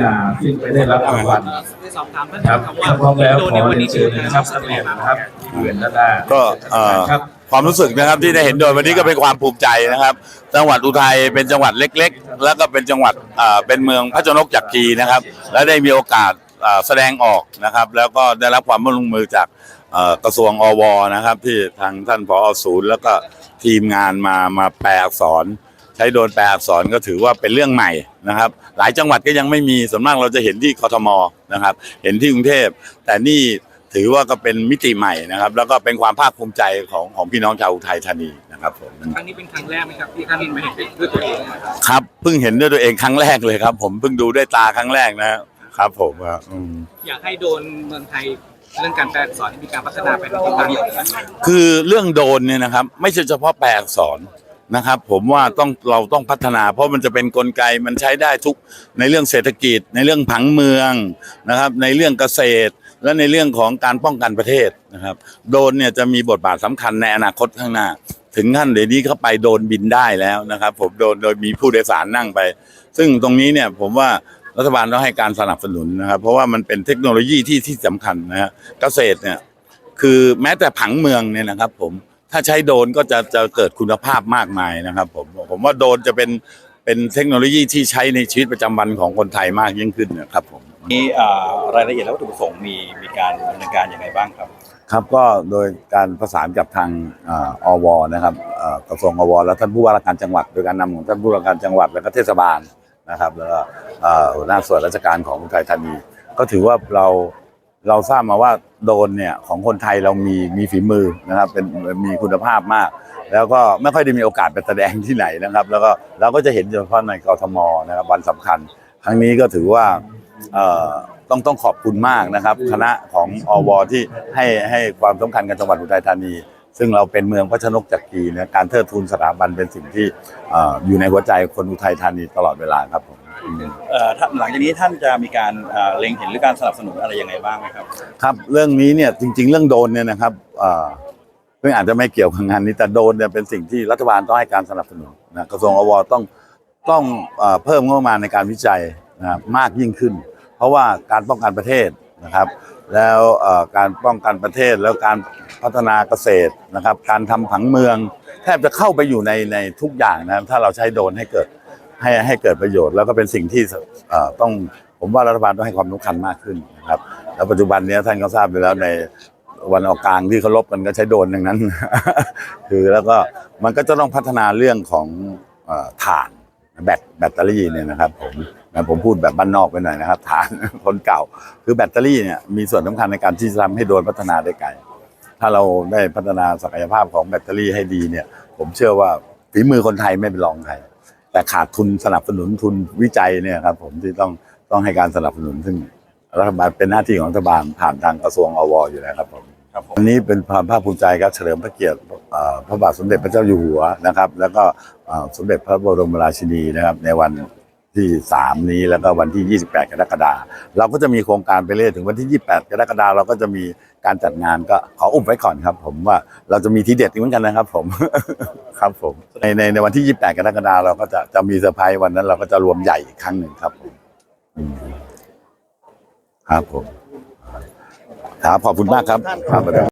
ยาซึ่งไปได้รับรางวัลสอบถามท่านครับครับว่าถ้าพร้อมแล้วโดขนอในวันเรียนี้นเชิญนะครับนักเรียนนะครับที่เรียนด้านหน้าก็เอ่อครับความรู้สึกนะครับที่ได้เห็นโดยวันนี้ก็เป็นความภูมิใจนะครับ จังหวัดอุทัยเป็นจังหวัดเล็ก ๆ แล้วก็เป็นจังหวัดเอ่อเป็นเมืองพระชนกจักรีนะครับ และได้มีโอกาสเอ่อแสดงออกนะครับ แล้วก็ได้รับความร่วมมือจากเอ่อกระทรวงอวนะครับ ที่ทางท่านผอศูนย์ แล้วก็ทีมงานมามาแปลอักษรใช้โดรนแปลอักษรก็ถือว่าเป็นเรื่องใหม่นะครับ หลายจังหวัดก็ยังไม่มีส่วนมากเราจะเห็นที่กทมนะครับ เห็นที่กรุงเทพ แต่นี่ถือว่าก็เป็นมิติใหม่นะครับ แล้วก็เป็นความภาคภูมิใจของของพี่น้องชาวอุทัยธานีนะครับผมครั้งนี้เป็นครั้งแรกไหมครับที่ท่านมาเห็นด้วยตัวเองนะครับครับเพิ่งเห็นด้วยตัวเองครั้งแรกเลยครับ ผมเพิ่งดูด้วยตาครั้งแรกนะครับผมครับอืมอยากให้โดนเมืองไทยเรื่องการแปลอักษรมีการพัฒนาไปในทิศทางไหนคือเรื่องโดรนเนี่ยนะครับ ไม่ใช่เฉพาะแปลอักษร นะครับ ผมว่าต้องเราต้องพัฒนา เพราะมันจะเป็นกลไกมันใช้ได้ทุกในเรื่องเศรษฐกิจ ในเรื่องผังเมืองนะครับ ในเรื่องเกษตร และในเรื่องของการป้องกันประเทศนะครับ โดนเนี่ยจะมีบทบาทสำคัญในอนาคตข้างหน้า ถึงขั้นเดี๋ยวนี้เขาไปโดนบินได้แล้วนะครับ ผมโดนโดยมีผู้โดยสารนั่งไป ซึ่งตรงนี้เนี่ยผมว่ารัฐบาลต้องให้การสนับสนุนนะครับ เพราะว่ามันเป็นเทคโนโลยีที่ที่สำคัญนะฮะเกษตรเนี่ยคือแม้แต่ผังเมืองเนี่ยนะครับ ผม ถ้าใช้โดรนก็จะจะเกิดคุณภาพมากมายนะครับผมผมว่าโดรนจะเป็นเป็นเทคโนโลยีที่ใช้ในชีวิตประจำวันของคนไทยมากยิ่งขึ้นนะครับผม นี้อ่ารายละเอียดและวัตถุประสงค์มีมีการดำเนินการอย่างไรบ้างครับ ครับก็โดยการประสานกับทางอ่าอวนะครับอ่ากระทรวงอวและท่านผู้ว่าราชการจังหวัด โดยการนำของท่านผู้ว่าราชการจังหวัดและก็เทศบาลนะครับ แล้วก็อ่าหัวหน้าส่วนราชการของอุทัยธานี ก็ถือว่าเรา เราทราบมาว่าโดนเนี่ยของคนไทยเรามีมีฝีมือนะครับเป็นมีคุณภาพมาก แล้วก็ไม่ค่อยได้มีโอกาสไปแสดงที่ไหนนะครับ แล้วก็เราก็จะเห็นเฉพาะในกรทมนะครับวันสำคัญ ครั้งนี้ก็ถือว่าเอ่อต้องต้องขอบคุณมากนะครับ คณะของอวที่ให้ให้ความสำคัญกับจังหวัดอุทัยธานี ซึ่งเราเป็นเมืองพระชนกจักรีนะการเทิดทูนสถาบันเป็นสิ่งที่เอ่ออยู่ในหัวใจคนอุทัยธานีตลอดเวลาครับผม เอ่อท่าหลังจากนี้ท่านจะมีการอ่าเล็งเห็นหรือการสนับสนุนอะไรยังไงบ้างไหมครับ ครับเรื่องนี้เนี่ยจริง ๆ เรื่องโดรนเนี่ยนะครับเอ่อซึ่งอาจจะไม่เกี่ยวกับงานนี้แต่โดรนเนี่ยเป็นสิ่งที่รัฐบาลต้องให้การสนับสนุนนะกระทรวงอวต้องต้องเอ่อเพิ่มงบประมาณในการวิจัยนะครับมากยิ่งขึ้น เพราะว่าการป้องกันประเทศนะครับ แล้วเอ่อการป้องกันประเทศแล้วการพัฒนาเกษตรนะครับ การทำผังเมือง แทบจะเข้าไปอยู่ในในทุกอย่างนะครับถ้าเราใช้โดรนให้เกิด ให้ให้เกิดประโยชน์แล้วก็เป็นสิ่งที่ต้องผมว่ารัฐบาลต้องให้ความสำคัญมากขึ้นนะครับแล้วปัจจุบันนี้ท่านก็ทราบอยู่แล้วในวันออกกลางที่เขาลบกันก็ใช้โดรนทั้งนั้น คือแล้วก็มันก็จะต้องพัฒนาเรื่องของเอ่อถ่านแบตแบตเตอรี่เนี่ยนะครับผมผมพูดแบบบ้านนอกไปหน่อยนะครับถ่านคนเก่า คือแบตเตอรี่เนี่ยมีส่วนสำคัญในการที่จะทำให้โดนพัฒนาได้ไกลถ้าเราได้พัฒนาศักยภาพของแบตเตอรี่ให้ดีเนี่ย ผมเชื่อว่าฝีมือคนไทยไม่เป็นรองใคร แต่ขาดทุนสนับสนุนทุนวิจัยเนี่ยครับผมที่ต้องต้องให้การสนับสนุนซึ่งรัฐบาลเป็นหน้าที่ของรัฐบาลผ่านทางกระทรวงอวอยู่แล้วครับผมครับผมวันนี้เป็นความภาคภูมิใจครับเฉลิมพระเกียรติเอ่อพระบาทสมเด็จพระเจ้าอยู่หัวนะครับ แล้วก็เอ่อสมเด็จพระบรมราชินีนะครับในวัน ที่ 3 นี้แล้วก็วันที่ 28 กรกฎาคมเราก็จะมีโครงการไปเรื่อยถึงวันที่ 28 กรกฎาคมเราก็จะมีการจัดงานก็ขออุบไว้ก่อนครับ ผมว่าเราจะมีทีเด็ดอีกเหมือนกันนะครับ ผม ครับผมในในในวันที่ 28 กรกฎาคมเราก็จะจะมีเซอร์ไพรส์วันนั้น เราก็จะรวมใหญ่อีกครั้งหนึ่งครับผมอืมครับผมครับขอบคุณมากครับครับ